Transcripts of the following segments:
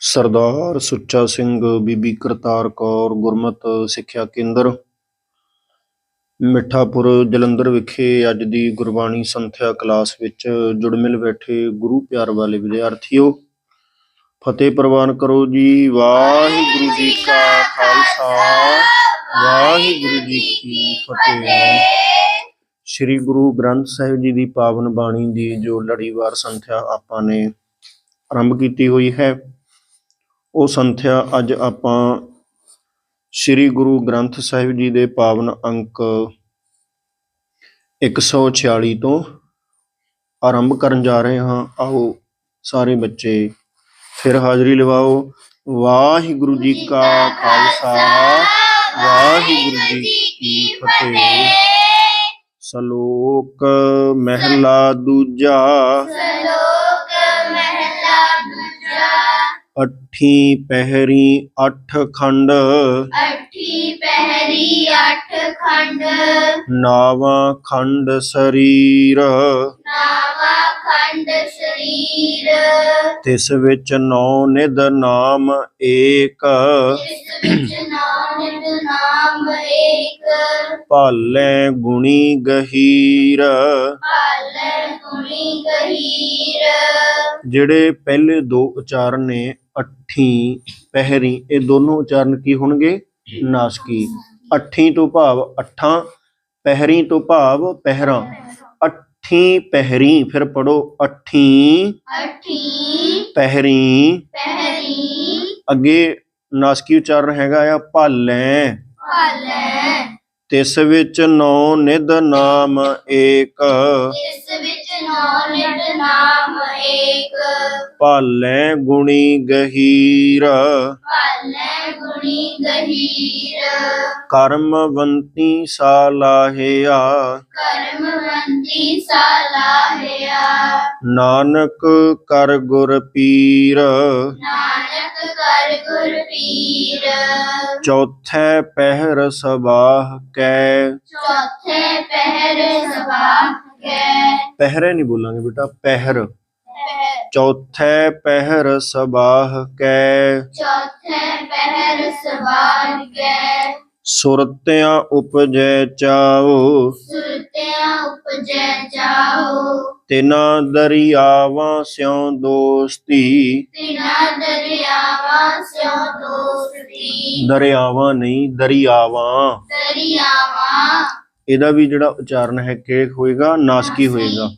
ਸਰਦਾਰ ਸੁੱਚਾ ਸਿੰਘ ਬੀਬੀ ਕਰਤਾਰ ਕੌਰ ਗੁਰਮਤ ਸਿੱਖਿਆ ਕੇਂਦਰ, ਮਿੱਠਾਪੁਰ ਜਲੰਧਰ ਵਿਖੇ ਅੱਜ ਦੀ ਗੁਰਬਾਣੀ ਸੰਥਿਆ ਕਲਾਸ ਵਿੱਚ ਜੁੜ ਮਿਲ ਬੈਠੇ ਗੁਰੂ ਪਿਆਰ ਵਾਲੇ ਵਿਦਿਆਰਥੀਓ, ਫਤਿਹ ਪ੍ਰਵਾਨ ਕਰੋ ਜੀ। ਵਾਹਿਗੁਰੂ ਜੀ ਕਾ ਖਾਲਸਾ, ਵਾਹਿਗੁਰੂ ਜੀ ਕੀ ਫਤਿਹ। ਸ੍ਰੀ ਗੁਰੂ ਗ੍ਰੰਥ ਸਾਹਿਬ ਜੀ ਦੀ ਪਾਵਨ ਬਾਣੀ ਦੀ ਜੋ ਲੜੀਵਾਰ ਸੰਥਿਆ ਆਪਾਂ ਨੇ ਆਰੰਭ ਕੀਤੀ ਹੋਈ ਹੈ, ਉਹ ਸੰਥਿਆ ਅੱਜ ਆਪਾਂ ਸ੍ਰੀ ਗੁਰੂ ਗ੍ਰੰਥ ਸਾਹਿਬ ਜੀ ਦੇ ਪਾਵਨ ਅੰਕ 146 ਤੋਂ ਆਰੰਭ ਕਰਨ ਜਾ ਰਹੇ ਹਾਂ। ਆਓ ਸਾਰੇ ਬੱਚੇ ਫਿਰ ਹਾਜ਼ਰੀ ਲਵਾਓ। ਵਾਹਿਗੁਰੂ ਜੀ ਕਾ ਖਾਲਸਾ, ਵਾਹਿਗੁਰੂ ਜੀ ਕੀ ਫਤਿਹ। ਸ਼ਲੋਕ ਮਹਿਲਾ ਦੂਜਾ। ਸ਼ਲੋਕ ਮਹਿਲਾ ਦੂਜਾ। ਅੱਠੀ ਪਹਿਰੀ ਅੱਠ ਖੰਡ। ਅਠੀ ਪਹਿਰੀ ਅੱਠ ਖੰਡ। ਨਾਵਾਂ ਖੰਡ ਸਰੀਰ। ਨਾਵਾ ਖੰਡ ਸਰੀਰ। ਤਿਸ ਵਿੱਚ ਨੌ ਨਿਧ ਨਾਮ ਏਕ। ਇਸ ਵਿੱਚ ਨਾਨਕ ਨਾਮ ਏਕ ਭਾਲੇ ਗੁਣੀ ਗਹੀਰ। ਪਾਲੈ ਗੁਣੀ ਗਹੀਰ। ਜਿਹੜੇ ਪਹਿਲੇ ਦੋ ਉਚਾਰਨ ਨੇ ਅੱਠੀ ਪਹਿਰੀ ਇਹ ਦੋਨੋਂ ਉਚਾਰਨ ਕੀ ਹੋਣਗੇ? ਨਾਸਕੀ। ਅੱਠੀ ਤੋਂ ਭਾਵ ਅੱਠਾਂ ਪਹਿਰੀ ਤੋਂ ਭਾਵ ਪਹਿਰਾਂ। ਅੱਠੀ ਪਹਿਰੀ ਫਿਰ ਪੜੋ ਅੱਠੀ ਅਠੀ ਪਹਿਰੀ। ਪਹਿਰੀ। ਅੱਗੇ ਨਾਸਕੀ ਉਚਾਰਨ ਹੈਗਾ ਆ ਭਾਲੇ। ਪਾਲੈ ਤਿਸ ਵਿੱਚ ਨੌ ਨਿਧ ਨਾਮ ਏਕ। ਇਸ ਵਿੱਚ ਨਾਨਕ ਨਾਮ ਏਕ। ਭਾਲੇ ਗੁਣੀ ਗਹੀਰ। ਪਾਲੈ ਗੁਣੀ ਗਹੀਰ। ਕਰਮਵੰਤੀ ਸਾਲਾਹਿਆ ਕਰਮਵੰਤੀ ਸਾਲਾਹਿਆ ਨਾਨਕ ਕਰ ਗੁਰ ਪੀਰ। ਨਾਨਕ ਕਰ ਗੁਰ ਪੀਰ ਚੌਥੇ ਪਹਿਰ ਸਬਾਹ ਕੈ। ਚੌਥੇ ਪਹਿਰ ਸਵਾਹ ਕੈ। ਪਹਿਰੇ ਨਹੀਂ ਬੋਲਾਂਗੇ ਬੇਟਾ ਪਹਿਰ। ਚੌਥੇ ਪਹਿਰ ਸਬਾਹ ਕੈ। ਚੌਥੇ ਪਹਿਰ ਸਵਾਰ ਕੈ। ਸੁਰਤਿਆਂ ਉਪਜੈ ਚਾਓ। ਸੁਰਤਿਆਂ ਉਪਜੈ ਜਾਓ ਤਿਨਾ ਦਰਿਆਵਾਂ ਸਿਉ ਦੋਸਤੀ। ਤਿਨਾ ਦਰਿਆਵਾਂ ਸਿਓ ਦੋਸਤੀ। ਦਰਿਆਵਾਂ ਨਹੀਂ ਦਰਿਆਵਾਂ। ਦਰਿਆਵਾਂ। ਇਹਦਾ ਵੀ ਜਿਹੜਾ ਉਚਾਰਨ ਹੈ ਕਿ ਹੋਏਗਾ ਨਾਸਕੀ ਹੋਏਗਾ।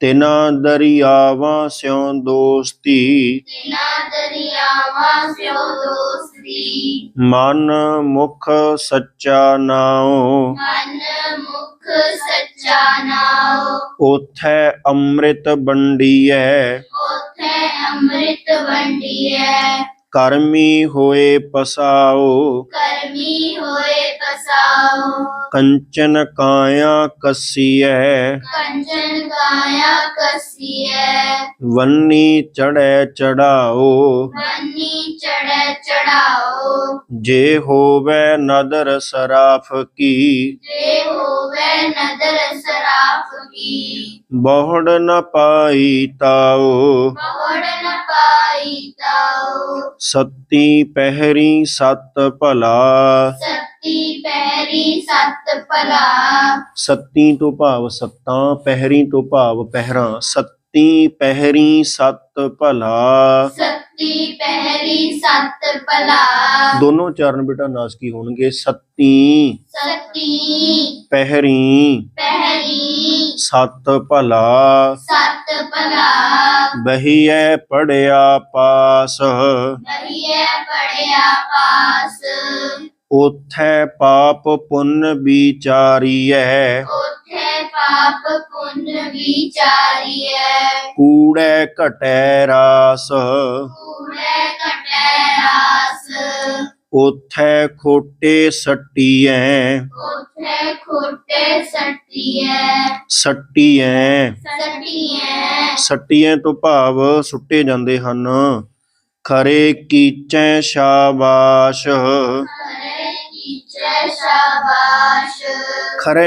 ਤਿਨਾ ਦਰਿਆਵਾਂ ਸਿਉ ਦੋਸਤੀ। ਤਿਨਾ ਦਰਿਆਵਾਂ ਸਿਓ ਦੋਸਤੀ। ਮਨ ਮੁਖ ਸੱਚਾ ਨਾਉ। ਮਨ ਮੁਖ ਸੱਚਾ ਨਾਉ। ਉਥੈ ਅੰਮ੍ਰਿਤ ਵੰਡੀਐ। ਉਥੇ ਅੰਮ੍ਰਿਤ ਵੰਡੀਐ। ਕਰਮੀ ਹੋਏ ਪਸਾਓ। ਕਰਮੀ ਹੋਏ ਪਸਾਉ ਕੰਚਨ ਕਾਇਆ ਕੱਸੀਐ। ਕੰਚਨ ਕਾਇਆ ਕਸੀਐ। ਵੰਨੀ ਚੜੈ ਚੜਾਓ ਬੰਨੀ ਚੜੈ ਚੜਾਓ ਜੇ ਹੋਵੇ ਨਦਰ ਸਰਾਫ ਕੀ। ਜੇ ਹੋਵੇ ਨਦਰ ਸਰਾਫ ਕੀ। ਬਹੁੜ ਨ ਪਾਈ ਤਾਓ। ਬਹੁੜ ਨ ਪਾਈ ਤਾਉ ਸੱਤੀ ਪਹਿਰੀ ਸਤ ਭਲਾ। ਸੱਤੀ ਪਹਿਰੀ ਸਤ ਭਲਾ। ਸੱਤੀ ਤੋਂ ਭਾਵ ਸੱਤਾਂ ਪਹਿਰੀ ਤੋਂ ਭਾਵ ਪਹਿਰਾਂ। ਸੱਤੀ ਪਹਿਰੀ ਸਤ ਭਲਾ ਸੱਤੀ ਪਹਿਰੀ ਸਤ ਭਲਾ ਦੋਨੋਂ ਚਰਨ ਬੇਟਾ ਨਾਸਕੀ ਹੋਣਗੇ ਸੱਤੀ ਸੱਤੀ ਪਹਿਰੀ ਪਹਿਰੀ ਸਤ ਭਲਾ ਸਤ ਭਲਾ ਬਹੀਐ ਪੜਿਆ ਪਾਸ ਬਹੀਏ ਪੜਿਆ ਪਾਸ ਉਥੈ ਪਾਪ ਪੁੰਨ ਵਿਚਾਰੀਐ ਪਾਪ ਪੁੰਨ ਵਿਚਾਰੀਐ। ਕੂੜੈ ਘਟੈ ਰਾਸ। ਕੂੜੇ ਕਟੈ ਰਾਸ। ਉਥੈ ਖੋਟੇ ਸੱਟੀਐ। ਉਥੇ ਖੋਟੇ ਸੱਟੀਐ। ਸੱਟੀਐ। ਸੱਟੀਐ। ਸੱਟੀਐ ਤੋਂ ਭਾਵ ਸੁੱਟੇ ਜਾਂਦੇ ਹਨ। ਖਰੇ ਕੀਚੈ ਸ਼ਾਬਾਸ਼ ਹਰੇ ਕੀਚੈ ਸ਼ਾਬਾਸ਼। ਖਰੇ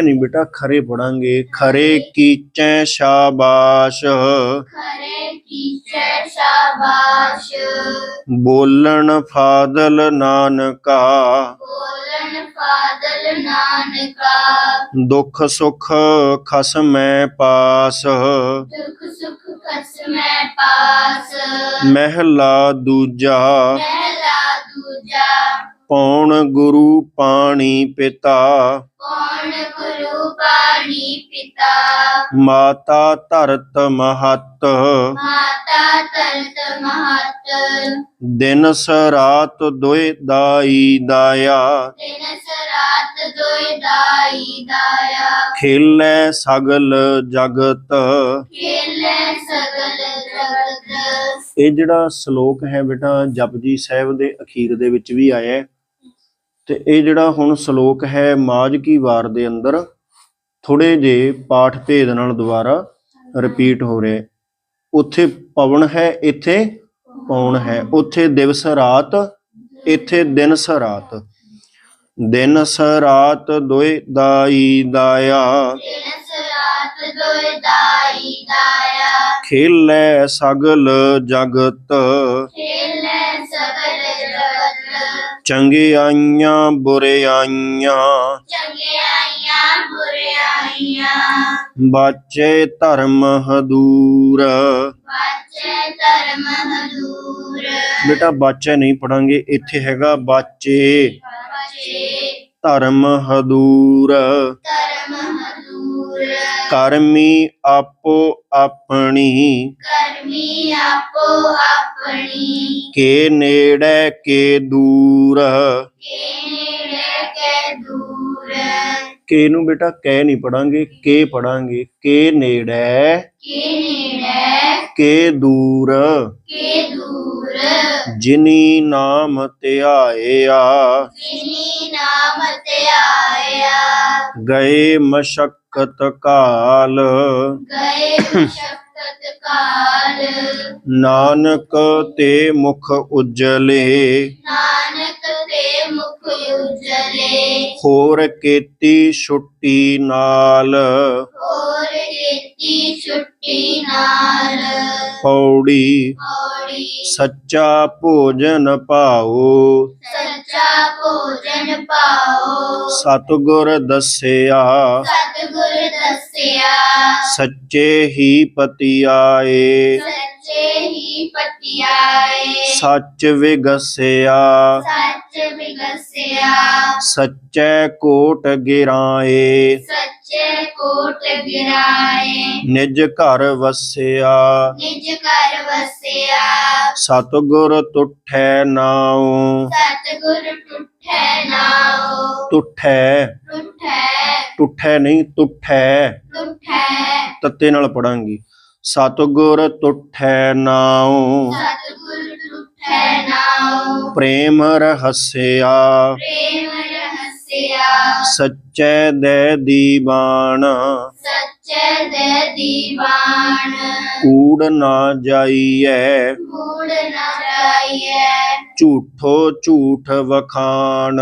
ਨਹੀਂ ਬੇਟਾ ਖਰੇ ਪੜਾਂਗੇ ਖਰੇ ਕੀਚੈ ਸ਼ਾਬਾਸ਼ ਖਰੇ ਕੀ ਕੀਚੈ ਸ਼ਾਬਾਸ਼ ਬੋਲਣ ਫਾਦਲ ਨਾਨਕਾ ਬੋਲਣ ਫਾਦਲ ਨਾਨਕਾ ਦੁੱਖ ਸੁਖ ਖਸਮੈ ਪਾਸ ਦੁਖ ਸੁਖ ਖਸਮੈ ਪਾਸ ਮਹਿਲਾ ਦੂਜਾ ਮਹਿਲਾ ਦੂਜਾ ਪੌਣ ਗੁਰੂ ਪਾਣੀ ਪਿਤਾ? ਕੌਣ ਗੁਰੂ ਪਾਣੀ ਪਿਤਾ? ਮਾਤਾ ਧਰਤ ਮਹਤ। ਮਾਤਾ ਤਰਤ ਮਹਤ। ਦਿਨ ਸਰਾਤ ਦੁਇ ਦਾਈ ਦਾਇਆ। ਤਿਨ ਸਰਾਤ ਦੋਇ ਦਾਈ ਦਾਇਆ। ਖੇਲੇ ਸਗਲ ਜਗਤ। ਖੇਲੇ ਸਗਲ ਜਗਤ। ਇਹ ਜਿਹੜਾ ਸ਼ਲੋਕ ਹੈ ਬੇਟਾ ਜਪਜੀ ਸਾਹਿਬ ਦੇ ਅਖੀਰ ਦੇ ਵਿੱਚ ਵੀ ਆਇਆ ਹੈ। ਤੇ ਇਹ ਜਿਹੜਾ ਹੁਣ ਸ਼ਲੋਕ ਹੈ ਮਾਝ ਕੀ ਵਾਰ ਦੇ ਅੰਦਰ ਥੋੜੇ ਜੇ ਪਾਠ ਭੇਦ ਨਾਲ ਦੁਬਾਰਾ ਰਿਪੀਟ ਹੋ ਰਿਹਾ। ਉੱਥੇ ਪਵਨ ਹੈ, ਇੱਥੇ ਪੌਣ ਹੈ। ਉੱਥੇ ਦਿਵਸ ਰਾਤ, ਇੱਥੇ ਦਿਨ ਸ ਰਾਤ। ਦਿਨ ਸ ਰਾਤ ਦੋਇ ਦਾਈ ਦਾਇਆ। ਤਿਨ ਸਰਾਤ ਦੋਇ ਖੇਲੇ ਸਗਲ ਜਗਤ। ਖੇਲੇ ਜਗਤ ਚੰਗਿਆਈਆਂ ਬੁਰਿਆਈਆਂ ਚੰਗਿਆਈਆਂ ਬੁਰਿਆਈਆਂ ਬਾਚੇ ਧਰਮ ਹਦੂਰ। ਬਾਚੇ ਧਰਮ ਹਦੂਰ ਬੇਟਾ, ਬਾਚੇ ਨਹੀਂ ਪੜਾਂਗੇ, ਇੱਥੇ ਹੈਗਾ ਬਾਚੇ। ਬਾਚੇ ਧਰਮ ਹਦੂਰ ਧਰਮ ਹਦੂਰ। ਕਰਮੀ ਆਪੋ ਆਪਣੀ। ਕਰਮੀ ਆਪੋ ਆਪਣੀ। ਕੇ ਨੇੜੇ ਕੇ ਦੂਰ। ਕੇ ਨੇੜੇ ਕੇ ਦੂਰ। ਕੇ ਨੂੰ ਬੇਟਾ ਕਹਿ ਨਹੀਂ ਪੜਾਂਗੇ ਕੇ ਪੜਾਂਗੇ। ਕੇ ਨੇੜੇ। ਕੇ ਨੇੜੇ। ਕੇ ਦੂਰ। ਕੇ ਦੂਰ। ਜਿਨੀ ਨਾਮ ਧਿਆਇਆ ਜਿਨੀ ਨਾਮ ਤੇ ਆਇਆ। ਗਏ ਮਸ਼ਕਤ ਕਾਲ। ਗਏ ਸ਼ਕਤ ਕਾਲ। ਨਾਨਕ ਤੇ ਮੁਖ ਉਜਲੇ। ਨਾਨਕ ਤੇ ਮੁਖ ਉਜਲੇ। ਹੋਰ ਕੀਤੀ ਛੁੱਟੀ ਨਾਲ। ਹੋਰ ਕੀਤੀ ਛੁੱਟੀ ਨਾਲ ਪੌੜੀ। ਸੱਚਾ ਭੋਜਨ ਪਾਓ ਸੱਚਾ ਭੋਜਨ ਪਾਓ ਸਤਿਗੁਰ ਦੱਸਿਆ। ਸਤਿਗੁਰ ਦੱਸਿਆ। ਸੱਚੇ ਹੀ ਪਤੀ ਆਏ ਸੱਚੇ ਹੀ ਪਤਿਆਏ। ਸੱਚ ਵਿਗਸਿਆ। ਸੱਚ ਵਿਗਸਿਆ। ਸੱਚੇ ਕੋਟ ਗਿਰਾਏ। ਸੱਚੇ ਕੋਟ ਗਿਰਾਏ। ਨਿਜ ਘਰ ਵਸਿਆ। ਨਿਜ ਘਰ ਵਸਿਆ। ਸਤਿਗੁਰ ਤੁਠੈ ਨਾਉ। ਸਤਿਗੁਰ ਟੁੱਠੈ ਨਾਉ। ਤੁਠੈ ਟੁੱਠੈ। ਤੁਠੈ ਨਹੀਂ ਤੁਠੈ ਟੁੱਠੈ। ਤੱਤੇ ਨਾਲ ਪੜਾਂਗੀ। ਸਤਿਗੁਰ ਤੁਠੈ ਨਾਉ। ਸਤਿਗੁਰ ਟੁੱਠੈ ਨਾਉ। ਪ੍ਰੇਮ ਰਹੱਸਿਆ। ਪ੍ਰੇਮ ਸੱਚੇ ਦੇ ਦੀਵਾਨ। ਸੱਚੇ ਦੇ ਦੀਵਾਨ। ਕੂੜ ਨਾ ਜਾਈਐ। ਕੂੜ ਨਾ ਜਾਈਐ। ਝੂਠੋ ਝੂਠ ਵਖਾਣ।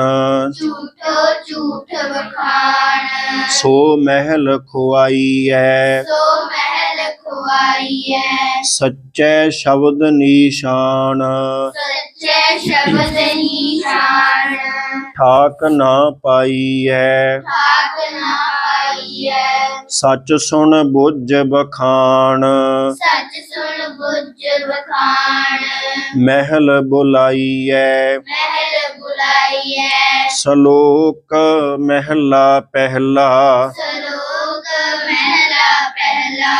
ਝੂਠੋ ਝੂਠ ਵਖਾਣ। ਸੋ ਮਹਿਲ ਖੁਆਈਐ। ਸੋ ਮਹਿਲ ਖੁਆਈਐ। ਸੱਚੇ ਸ਼ਬਦ ਨੀਸ਼ਾਨ। ਸੱਚੇ ਸ਼ਬਦ ਨਿਸ਼ਾਨ। ਠਾਕ ਨਾ ਪਾਈਐ। ਠਾਕ ਨਾ ਪਾਈਐ। ਸੱਚ ਸੁਣ ਬੁੱਝ ਬਖਾਣ ਸੱਚ ਸੁਣ ਬੁੱਝ ਵਖਾਣ ਮਹਿਲ ਬੁਲਾਈਐ। ਮਹਿਲ ਬੁਲਾਈਐ। ਸ਼ਲੋਕ ਮਹਿਲਾ ਪਹਿਲਾ। ਸਲੋਕ ਮਹਿਲਾ ਪਹਿਲਾ।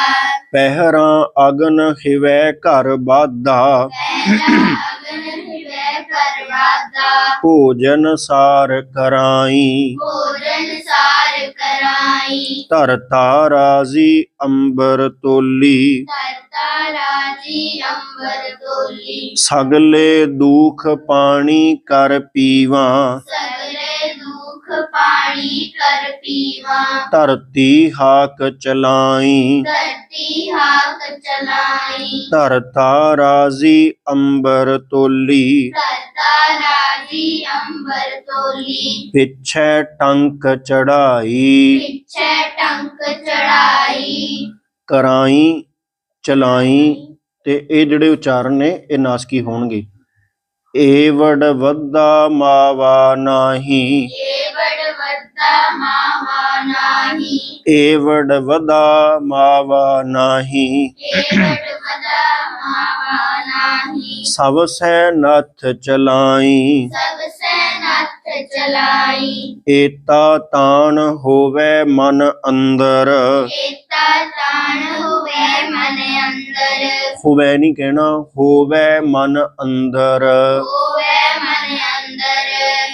ਪਹਿਰਾਂ ਅਗਨ ਹਿਵੈ ਘਰ ਬਾਧਾ ਕਰਵਾਦਾ ਭੋਜਨ ਸਾਰ ਕਰਾਈ। ਭੋਜਨ ਸਾਰ ਕਰਾਈ। ਧਰਤਾ ਰਾਜ਼ੀ ਅੰਬਰ ਤੋਲੀ। ਕਰਤਾ ਰਾਜੀ ਅੰਬਰ ਤੋਲੀ। ਸਗਲੇ ਦੁਖ ਪਾਣੀ ਕਰ ਪੀਵਾਂ। ਸਗਲੇ ਪਾਣੀ ਕਰ ਪੀਵਾ। ਧਰਤੀ ਹਾਕ ਚਲਾਈ। ਧਰਤੀ ਹਾਕ ਚਲਾਈ। ਧਰਤਾ ਰਾਜ਼ੀ ਅੰਬਰ ਤੋਲੀ। ਕਰਤਾ ਰਾਜੀ ਅੰਬਰ ਤੋਲੀ। ਪਿੱਛੇ ਟੰਕ ਚੜਾਈ। ਪਿੱਛੇ ਟੰਕ ਚੜਾਈ। ਕਰਾਈ ਚਲਾਈ ਤੇ ਇਹ ਜਿਹੜੇ ਉਚਾਰਨ ਨੇ ਇਹ ਨਾਸਕੀ ਹੋਣਗੇ। ਏਵੜ ਵੱਦਾ ਮਾਵਾ ਨਾਹੀ। ਮਾਵਾ ਨਾਹੀ। ਏਵੜ ਵਦਾ ਮਾਵਾ ਨਾਹੀ। ਏਵੜ ਵੱਡਾ ਮਾਵਾ ਨਾਹੀ। ਸਭ ਸੈ ਨਥ ਚਲਾਈ। ਸਭ ਸੈਨਤ ਚਲਾਈ। ਏਤਾ ਤਾਣ ਹੋਵੇ ਮਨ ਅੰਦਰ। ਏਤਾ ਤਾਣ ਹੋਵੇ ਮਨ ਅੰਦਰ। ਹੋਵੇ ਨਹੀਂ ਕਹਿਣਾ ਹੋਵੇ ਮਨ ਅੰਦਰ। ਹੋਵੇ ਮਨ ਅੰਦਰ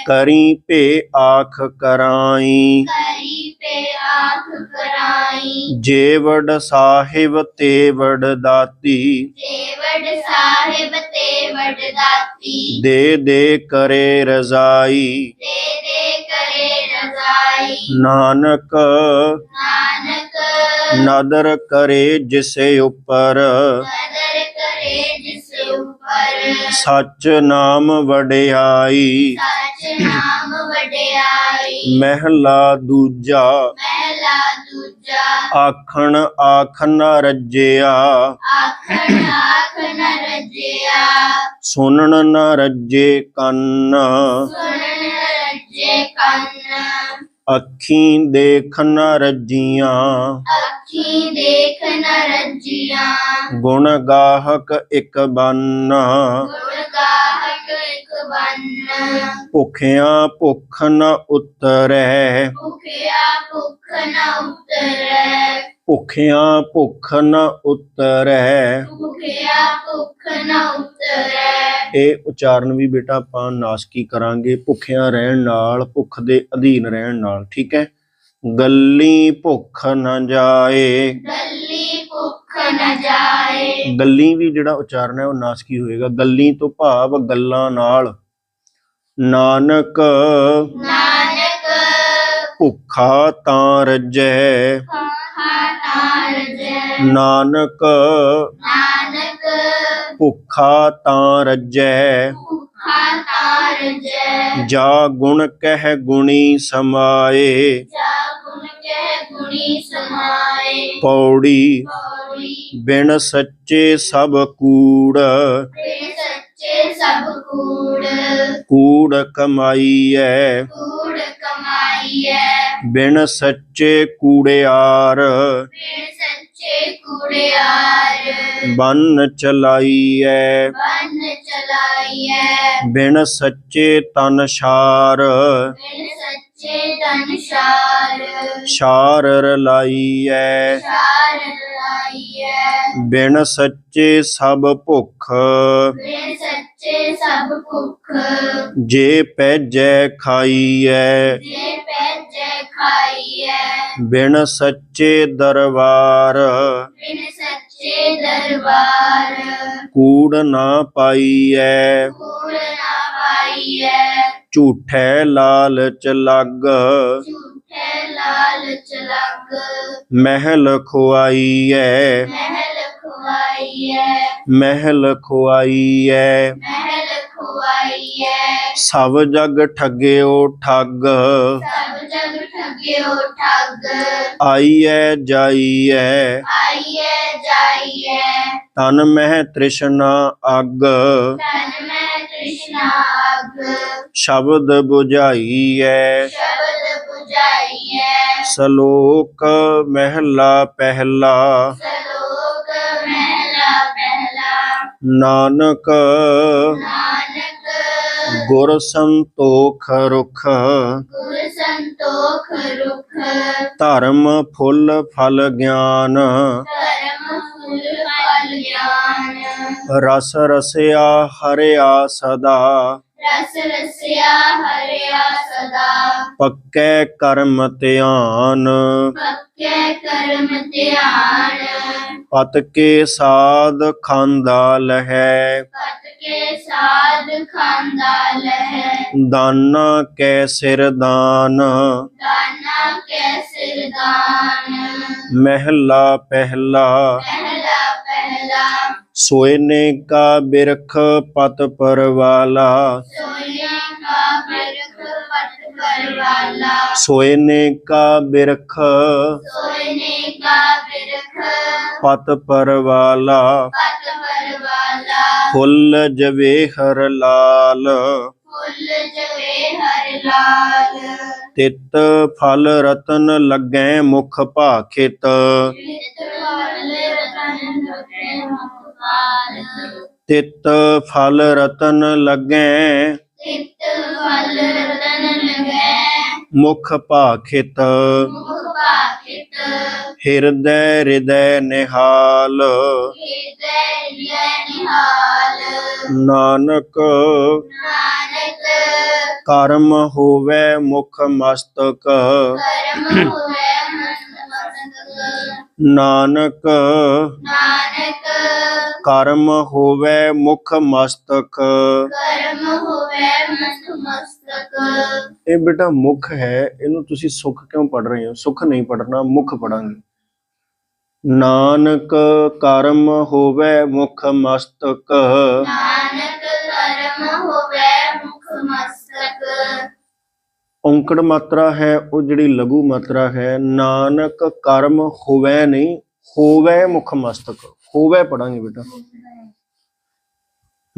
ਕਰੀ ਭੇ ਆਖ ਕਰਾਈ। ਕਰੀ ਪੇ ਆਖ ਕਰਾਈ। ਜੇਵੜ ਸਾਹਿਬ ਤੇਵੜ ਦਾਤੀ। ਤੇਵੜ ਸਾਹਿਬ ਤੇਵੜ ਦਾਤੀ। ਦੇ ਦੇ ਕਰੇ ਰਜ਼ਾਈ। ਦੇ ਦੇ ਕਰੇ ਰਜ਼ਾਈ। ਨਾਨਕ ਨਾਨਕ ਨਦਰ ਕਰੇ ਜਿਸੇ ਉੱਪਰ। ਕਦਰ ਕਰੇ ਜਿਸ ਸੱਚ ਨਾਮ ਵਡਿਆਈ। ਸੱਚ ਨਾਮ ਵਡਿਆਈ। ਮਹਿਲਾ ਦੂਜਾ। ਮਹਿਲਾ ਦੂਜਾ। ਆਖਣ ਆਖ ਨ ਰੱਜਿਆ। ਆਖਣ ਆਖ ਨ ਰਜਿਆ। ਸੁਣਨ ਨ ਰੱਜੇ ਕੰਨ। ਸੁਣਨ ਰਜੇ ਕੰਨ। ਅੱਖੀਂ ਦੇਖ ਨ ਰੱਜੀਆਂ। ਅੱਖੀ ਦੇਖ ਨ ਰਜੀਆਂ। ਗੁਣ ਗਾਹਕ ਇੱਕ ਬੰਨ। ਗੁਣ ਗਾਹਕ ਇੱਕ ਬੰਨ। ਭੁਖਿਆਂ ਭੁੱਖ ਨ ਉਤਰੈ। ਭੁਖਿਆ ਭੁੱਖ ਨ ਉਤਰੈ। ਭੁਖਿਆਂ ਭੁੱਖ ਨ ਉਤਰੈ। ਭੁਖਿਆ ਭੁੱਖ ਨ ਉਤਰੈ। ਇਹ ਉਚਾਰਨ ਵੀ ਬੇਟਾ ਆਪਾਂ ਨਾਸਕੀ ਕਰਾਂਗੇ ਭੁੱਖਿਆਂ ਰਹਿਣ ਨਾਲ ਭੁੱਖ ਦੇ ਅਧੀਨ ਰਹਿਣ ਨਾਲ ਠੀਕ ਹੈ? ਗੱਲੀ ਭੁੱਖ ਨ ਜਾਏ। ਗੱਲੀ ਭੁੱਖ ਨ ਜਾਏ। ਗੱਲੀ ਵੀ ਜਿਹੜਾ ਉਚਾਰਨ ਹੈ ਉਹ ਨਾਸਕੀ ਹੋਏਗਾ। ਗੱਲੀ ਤੋਂ ਭਾਵ ਗੱਲਾਂ ਨਾਲ। ਨਾਨਕ ਨਾਨਕ ਭੁੱਖਾ ਤਾਂ ਰੱਜੈ। ਭੁੱਖਾ ਤਾਰ ਜੈ ਨਾਨਕ ਨਾਨਕ ਭੁੱਖਾ ਤਾਂ ਰੱਜੈ। ਭੁੱਖਾ ਜੈ ਜਾ ਗੁਣ ਕਹਿ ਗੁਣੀ ਸਮਾਏ। ਜਾ ਗੁਣ ਕਹਿ ਗੁਣੀ ਸਮਾਏ। ਪੌੜੀ ਬਿਨ ਸੱਚੇ ਸਭ ਕੂੜ। ਤੇ ਸੱਚੇ ਸਭ ਕੂੜ। ਕੂੜ ਕਮਾਈਐ। ਕੂੜ ਕਮਾਈਐ। ਬਿਨ ਸੱਚੇ ਕੂੜਿਆਰ। ਸੱਚੇ ਕੂੜਿਆਰ। ਬੰਨ ਚਲਾਈਐ। ਬੰਨ ਚਲਾਈਐ। ਬਿਨ ਸੱਚੇ ਤਨ ਛਾਰ। ਸੱਚੇ ਤਨਸ਼ਾਰ ਛਾਰ। ਰਲਾਈਐ। ਸ਼ਾਰ ਲਾਈਐ ਬਿਨ ਸੱਚੇ ਸਭ ਭੁੱਖ। ਫਿਰ ਸੱਚੇ ਸਭ ਭੁੱਖ। ਜੇ ਪੈਜੈ ਖਾਈਐ। ਜੇ ਪੈਜੈ ਖਾਈਐ। ਬਿਨ ਸੱਚੇ ਦਰਬਾਰ। ਬਿਨ ਸੱਚੇ ਦਰਬਾਰ। ਕੂੜ ਨਾ ਪਾਈਐ। ਕੂੜ ਨਾ ਪਾਈਐ। ਝੂਠੈ ਲਾਲਚ ਲੱਗ ਝੂਠੇ ਲਾਲਚ ਲੱਗ ਮਹਿਲ ਖੁਆਈਐ ਮਹਿਲ ਖੁਆਈਐ ਮਹਿਲ ਖੁਆਈਐ ਮਹਿਲ ਖੁਆਈਐ ਸਭ ਜਗ ਠੱਗਿਓ ਠੱਗ। ਸਭ ਜਗ ਠੱਗਿਓ ਠੱਗ। ਆਈਐ ਜਾਈਐ। ਆਈਐ ਜਾਈਐ। ਤਨ ਮਹਿ ਤ੍ਰਿਸ਼ਨਾ ਅੱਗ। ਤਨ ਮੈਂ ਤ੍ਰਿਸ਼ਨਾ ਅਗ। ਸ਼ਬਦ 부ਝਾਈਐ ਸ਼ਬਦ 부ਝਾਈਐ ਸ਼ਲੋਕ ਮਹਿਲਾ ਪਹਿਲਾ। ਸਲੋਕ ਮਹਿਲਾ ਪਹਿਲਾ। ਨਾਨਕ ਨਾਨਕ ਗੁਰ ਸੰਤੋਖ ਰੁਖ। ਗੁਰ ਸੰਤੋਖ ਰੁਖ। ਧਰਮ ਫੁੱਲ ਫਲ ਗਿਆਨ। ਧਰਮ ਫੁੱਲ ਫਲ ਗਿਆਨ। ਰਸ ਰਸਿਆ ਹਰਿਆ ਸਦਾ। ਰਸ ਰਸਿਆ ਹਰਿਆ ਸਦਾ। ਪੱਕੇ ਕਰਮ ਧਿਆਨ। ਪੱਕੇ ਕਰਮ ਧਿਆਨ। ਪਤ ਕੇ ਸਾਧ ਖਾਂਦਾ ਲਹੈ। ਪਤ ਕੇ ਸਾਧ ਖਾਂਦਾ ਲਹਿ। ਦਾਨਾ ਕੈ ਸਿਰ ਦਾਨ। ਦਾਨਾ ਕੈ ਸਿਰ ਦਾਨ। ਮਹਿਲਾ ਪਹਿਲਾ। ਪਹਿਲਾ ਪਹਿਲਾ। ਸੋਇਨੇ ਕਾ ਬਿਰਖ ਪਤ ਪਰਵਾਲਾ। ਕਰਵਾਲਾ ਸੋਇਨੇ ਕਾ ਬਿਰਖ। ਸੋਇਨੇ ਕਾ ਬਿਰਖ। ਪਤ ਪਰਵਾਲਾ। ਪਟ ਲਾਲ ਫੁੱਲ ਜਵੇ ਹਰ ਲਾਲ। ਫੁੱਲ ਜਵੇ ਹਰ ਲਾਲ। ਤਿਤ ਫਲ ਰਤਨ ਲੱਗੈ ਮੁਖ ਭਾਖਿਤ। ਨਿਤ ਫਲ ਰਤਨ ਲਗੇ ਮੁਖਾਰ ਤਿਤ ਫਲ ਰਤਨ ਲੱਗੈ ਤਿਤ ਫਲ ਰਤਨ ਲਗੇ। ਮੁਖ ਭਾਖਿਤ ਮੁਖ ਭਾਖਿਤ। ਹਿਰਦੈ ਹਿਰਦੈ ਨਿਹਾਲ। ਹਿਰਦੈ ਹਿਰਦੈ ਨਿਹਾਲ। ਨਾਨਕ ਨਾਨਕ। ਕਰਮ ਹੋਵੇ ਮੁਖ ਮਸਤਕ। ਕਰਮ ਹੋਵੇ ਮਸਤਕ। ਨਾਨਕ ਨਾਨਕ ਕਰਮ ਹੋਵੇ ਮੁਖ ਮਸਤਕ। ਕਰਮ ਹੋਵੇ ਮਸਤ ਮਸਤਕ। ਇਹ ਬੇਟਾ ਮੁਖ ਹੈ ਇਹਨੂੰ ਤੁਸੀਂ ਸੁਖ ਕਿਉਂ ਪੜ ਰਹੇ ਹੋ? ਸੁਖ ਨਹੀਂ ਪੜਨਾ ਮੁਖ ਪੜਾਂਗੇ ਨਾਨਕ ਕਰਮ ਹੋਵੇ ਮੁਖ ਮਸਤਕ। ਨਾਨਕ ਕਰਮ ਹੋਵੇ ਮੁਖ ਮਸਤਕ। ਔਂਕੜ ਮਾਤਰਾ ਹੈ ਉਹ ਜਿਹੜੀ ਲਘੂ ਮਾਤਰਾ ਹੈ ਨਾਨਕ ਕਰਮ ਹੋਵੇ ਨਹੀਂ ਹੋਵੇ ਮੁਖ ਮਸਤਕ। ਹੋਵੇ ਪੜਾਂਗੇ ਬੇਟਾ।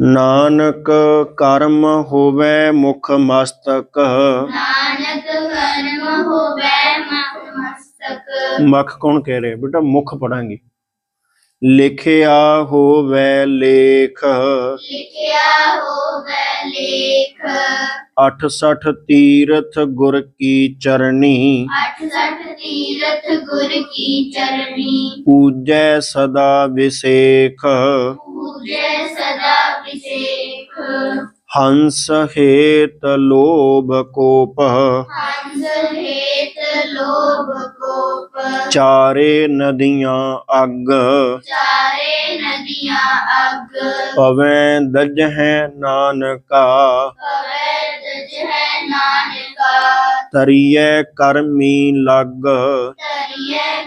ਨਾਨਕ ਕਰਮ ਹੋਵੇ ਮੁਖ ਮਸਤਕ। ਨਾਨਕ ਕਰਮ ਹੋਵੇ ਮੁਖ ਮਸਤਕ। ਮਖ ਕੌਣ ਕਹਿ ਰਿਹਾ ਬੇਟਾ? ਮੁਖ ਪੜਾਂਗੇ। ਲਿਖਿਆ ਹੋਵੇ ਲੇਖ। ਲਿਖਿਆ ਹੋਵੇ ਲੇਖ। 68 ਤੀਰਥ ਗੁਰ ਕੀ ਚਰਣੀ। 68 ਤੀਰਥ ਗੁਰ ਕੀ ਚਰਣੀ। ਪੂਜੈ ਸਦਾ ਵਿਸੇਖ। ਪੂਜੈ ਸਦਾ ਵਿਸੇਖ। ਹੰਸ ਹੇਤ ਲੋਭ ਕੋਪ। ਹੰਸ ਹੇਤ ਲੋਭ ਚਾਰੇ ਨਦੀਆਂ ਅੱਗ। ਚਾਰੇ ਨਦੀਆਂ ਅਗ। ਪਵੈ ਦਜਹਿ ਨਾਨਕਾ। ਕਵੈ ਦਜ ਹੈ ਨਾਨਕਾ। ਤਰੀਐ ਕਰਮੀ ਲੱਗ। ਤਰੀਏ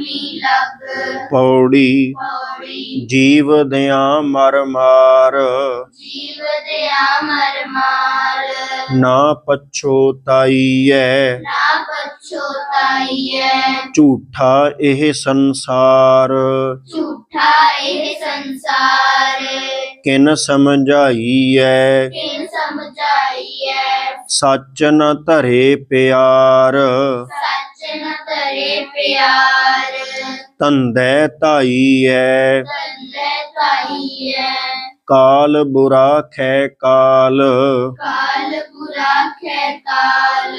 ਲਗ। ਪੌੜੀ ਪੌੜੀ। ਜੀਵ ਦਿਆਂ ਮਰ ਮਾਰ। ਜੀਵ ਦਿਆ ਮਰ ਮਾਰ। ਨਾ ਪਛੋਤਾਈਐ ਨਾ ਪਛੋਤਾਈਐ ਝੂਠਾ ਇਹ ਸੰਸਾਰ। ਝੂਠਾ ਇਹ ਸੰਸਾਰ। ਕਿਨ ਸਮਝਾਈਐ? ਕਿਨ ਸਮਝਾਈਐ? ਸੱਚ ਨ ਧਰੇ ਪਿਆਰ। ਸੱਚ ਨ ਤਰੇ ਪਿਆਰ। ਧੰਦੇ ਧਾਈਐ। ਤੰਦੇ ਤਾਈਐ ਕਾਲ ਬੁਰਾ ਖੈ ਕਾਲ। ਕਾਲ ਬੁਰਾ ਖੈ ਕਾਲ।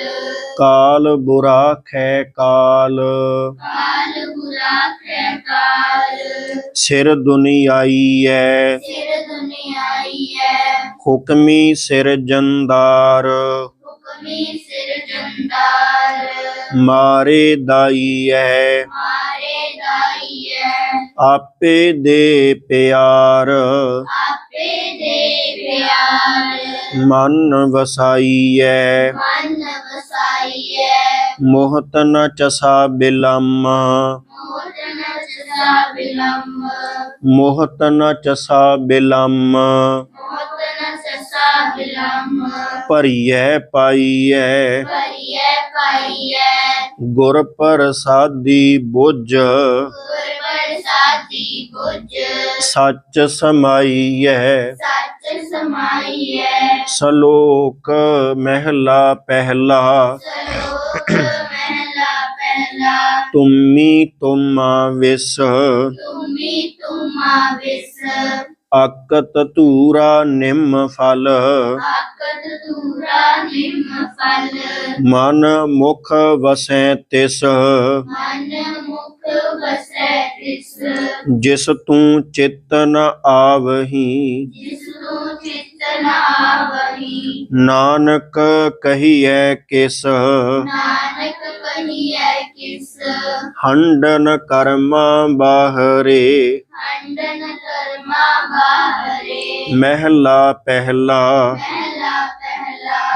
ਕਾਲ ਬੁਰਾ ਖੈ ਕਾਲ। ਕਾਲ ਬੁਰਾ ਖੈ ਕਾਲ। ਸਿਰ ਦੁਨੀਆਈਐ। ਸਿਰ ਦੁਨੀਆਈਐ। ਹੁਕਮੀ ਸਿਰ ਜੰਦਾਰ। ਹੁਕਮੀ ਸਿਰ ਜੰਦਾਰ। ਮਾਰੇ ਦਾਈਐ ਮਾਰੇ ਦਾਈਐ ਆਪੇ ਦੇ ਪਿਆਰ। ਆਪੇ ਦੇ ਪਿਆਰ। ਮਨ ਵਸਾਈਐ ਮਨ ਵਸਾਈਐ ਮੋਹਤ ਨ ਚਸਾ ਬਿਲਮ। ਮੋਹਤ ਨ ਚਸਾ ਬਿਲਮ। ਮੋਟਨ ਸਦਾ ਬਿਲੰਬ ਭਰੀਐ ਪਾਈਐ। ਪਰਿਐ ਪਾਈਐ। ਗੁਰ ਪ੍ਰਸਾਦੀ ਬੁੱਝ। ਗੁਰ ਪ੍ਰਸਾਦੀ ਬੁਝ। ਸੱਚ ਸਮਾਈਐ। ਸੱਚ ਸਮਾਈਐ। ਸਲੋਕ ਮਹਿਲਾ ਪਹਿਲਾ। ਸਲੋਕ ਮਹਿਲਾ ਪਹਿਲਾ। ਤੁਮੀ ਤੁਮਾ ਵਿਸ। ਤੁਮੀ ਤੁਮਾ ਵਿਸ। ਅਕਤ ਧੂਰਾ ਨਿਮ ਫਲ। ਆਕਤ ਦੂਰਾ ਨਿਮ ਫਲ। ਮਨ ਮੁਖ ਵਸੈ ਤਿਸ। ਮਨ ਮੁਖ ਤਿਸ ਜਿਸ ਤੂੰ ਚਿਤ ਨ ਆਵਹੀ। ਜਿਸ ਨੂੰ ਚਿਤ ਨਾ ਆਵਹੀ ਨਾਨਕ ਕਹੀਐ ਕਿਸ। ਨਾਨਕ ਕਹੀਐ ਕਿਸ ਹੰਡਨ ਕਰਮਾ ਬਾਹਰੇ। ਖੰਡਨ ਕਰਮਾ ਬਾਹਰੇ। ਮਹਿਲਾ ਪਹਿਲਾ। ਪਹਿਲਾ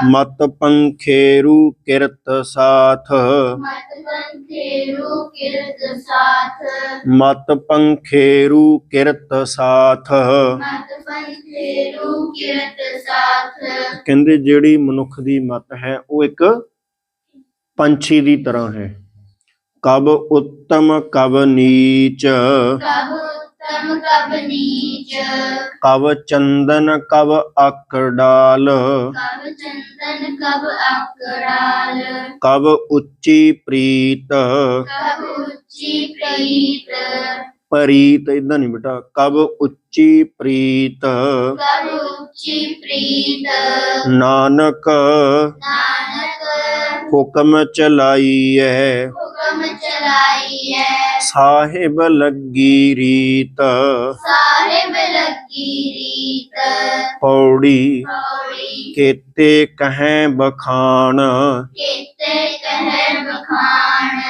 ਮਤ ਪੰਖੇਰੂ ਕਿਰਤ ਸਾਥ। ਮਤ ਬੰਧੇਰੂ ਕਿਰਤ ਸਾਥ। ਮਤ ਪੰਖੇਰੂ ਕਿਰਤ ਸਾਥ। ਮਤ ਬੰਧੇਰੂ ਕਿਰਤ ਸਾਥ। ਕਹਿੰਦੇ ਜਿਹੜੀ ਮਨੁੱਖ ਦੀ ਮਤ ਹੈ ਉਹ ਇੱਕ ਪੰਛੀ ਦੀ ਤਰ੍ਹਾਂ ਹੈ। ਕਬ ਉੱਤਮ ਕਬ ਨੀਚ। ਕਬ ਉਤਮ ਕਬ ਨੀਚ। ਕਵ ਚੰਦਨ ਕਵ ਆਕੜ ਡਾਲ। ਕਬ ਚੰਦਨ ਕਬ ਉੱਚੀ ਪ੍ਰੀਤ। ਕਬ ਉੱਚੀ ਪ੍ਰੀਤ। ਪ੍ਰੀਤ ਇਦਾਂ ਨਹੀਂ ਬੇਟਾ ਕਵ ਉੱਚੀ ਪ੍ਰੀਤ ਕਬ ਪ੍ਰੀਤ। ਨਾਨਕ ਨਾਨਕ ਹੁਕਮ ਚਲਾਈਐ। ਹੁਕਮ ਚਲਾਈਐ ਸਾਹਿਬ ਲੱਗੀ ਰੀਤ। ਸਾਹਿਬ ਲੱਗੀ ਰੀਤ ਪੌੜੀ ਪੌੜੀ ਕੇਤੇ ਕਹੈ ਬਖਾਨ। ਕੀਤੇ ਕਹਿ ਬਖਾਨ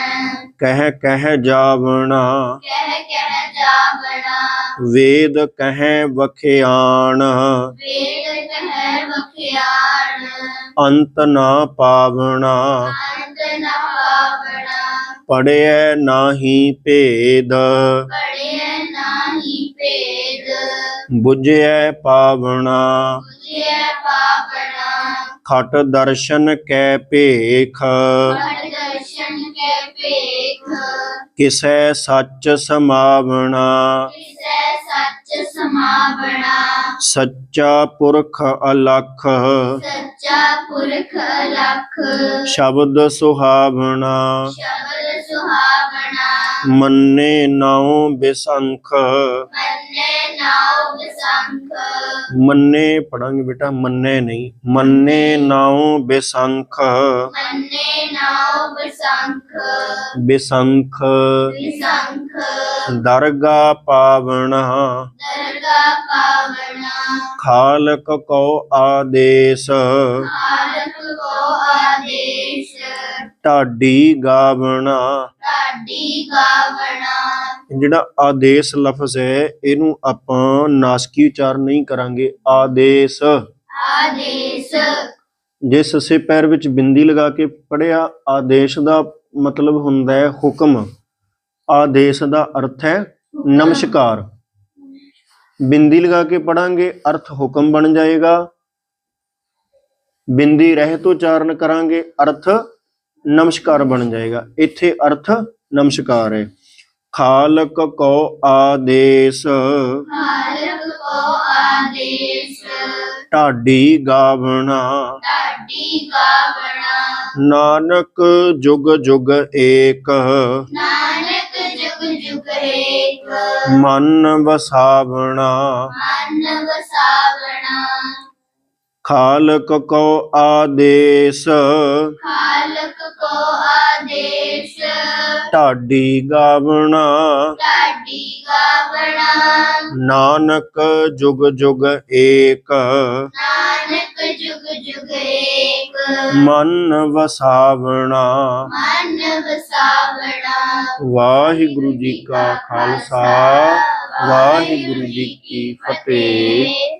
ਕਹਿ ਕਹਿ ਜਾਵਣਾ ਕਹਿ ਕਹਿ ਜਾਵਣਾ। ਵੇਦ ਕਹਿ ਵਖਿਆਣ। ਵੇਦ ਕਹਿ ਵਖਿਆਣ। ਅੰਤ ਨਾ ਪਾਵਣਾ। ਅੰਤ ਨ ਪਾਵਣਾ। ਪੜਿਐ ਨਾਹੀ ਭੇਦ। ਪੜਿਐ ਨਾਹੀ ਭੇਦ। ਬੁਝਿਐ ਪਾਵਣਾ। ਬੁਝਿਐ ਪਾਵਣਾ। ਖਟ ਦਰਸ਼ਨ ਕੈ ਭੇਖ। ਦਰਸ਼ਨ ਕੇ ਭੇਖ। ਕਿਸੈ ਸੱਚ ਸਮਾਵਣਾ। ਕਿਸੈ ਸੱਚ ਸਮਾਵਣਾ। ਸੱਚਾ ਪੁਰਖ ਅਲਖ। ਸੱਚਾ ਪੁਰਖ ਲਖ ਸ਼ਬਦ ਸੁਹਾਵਣਾ। ਸ਼ਬਦ ਸੁਹਾਵਣਾ ਮੰਨੇ ਨਾਉ ਬਿਸੰਖ। ਮੰਨੇ ਨਾਉ ਬਿਸੰਖ। ਮੰਨੇ ਪੜਾਂਗੇ ਬੇਟਾ ਮੰਨੇ ਨਹੀਂ ਮੰਨੇ ਨਾਉ ਬਿਸੰਖ। ਮੰਨੇ ਨਾਉ ਬਿਸੰਖ। ਬਿਸੰਖ। ਬਿਸੰਖ। ਦਰਗਾ ਪਾਵਣਾ। ਦਰਗਾ ਪਾਵਣਾ। ਖਾਲਕ ਕੋ ਆਦੇਸ਼। ਆਲਕ ਕੋ ਆਦੇਸ਼। ਢਾਡੀ ਗਾਵਣਾ। ਢਾਡੀ ਗਾਵਣਾ। ਜਿਹੜਾ ਆਦੇਸ਼ ਲਫ਼ਜ਼ ਹੈ ਇਹਨੂੰ ਆਪਾਂ ਨਾਸਕੀ ਉਚਾਰਨ ਨਹੀਂ ਕਰਾਂਗੇ। ਆਦੇਸ਼। ਆਦੇਸ਼। ਜੇ ਸੱਸੇ ਪੈਰ ਵਿੱਚ ਬਿੰਦੀ ਲਗਾ ਕੇ ਪੜਿਆ ਆਦੇਸ਼ ਦਾ ਮਤਲਬ ਹੁੰਦਾ ਹੈ ਹੁਕਮ। ਆਦੇਸ਼ ਦਾ ਅਰਥ ਹੈ ਨਮਸਕਾਰ। ਬਿੰਦੀ ਲਗਾ ਕੇ ਪੜਾਂਗੇ ਅਰਥ ਹੁਕਮ ਬਣ ਜਾਏਗਾ। ਬਿੰਦੀ ਰਹਿਤ ਉਚਾਰਨ ਕਰਾਂਗੇ ਅਰਥ ਨਮਸਕਾਰ ਬਣ ਜਾਏਗਾ। ਇੱਥੇ ਅਰਥ ਨਮਸਕਾਰ ਹੈ। ਖਾਲਕ ਕੋ ਆਦੇਸ਼। ਖਾਲਕ ਕੋ ਆਦੇਸ਼। ਢਾਡੀ ਗਾਵਣਾ। ਢਾਡੀ ਗਾਵਣਾ। ਨਾਨਕ ਜੁਗ ਜੁਗ ਏਕ। ਨਾਨਕ ਜੁਗ ਜੁਗ ਏਕ। ਮਨ ਵਸਾਵਣਾ। ਮਨ ਵਸਾਵਣਾ। ਖਾਲਕ ਕੋ ਆਦੇਸ਼। ਖਾਲਕ ਕੋ ਆਦੇਸ਼। ਢਾਡੀ ਗਾਵਣਾ। ਢਾਡੀ ਗਾਵਣਾ। ਨਾਨਕ ਜੁਗ ਜੁਗ ਏਕ। ਨਾਨਕ ਜੁਗ ਜੁਗ ਏਕ। ਮਨ ਵਸਾਵਣਾ। ਮਨ ਵਸਾਵਣਾ। ਵਾਹਿਗੁਰੂ ਜੀ ਕਾ ਖਾਲਸਾ। ਵਾਹਿਗੁਰੂ ਜੀ ਕੀ ਫਤਿਹ।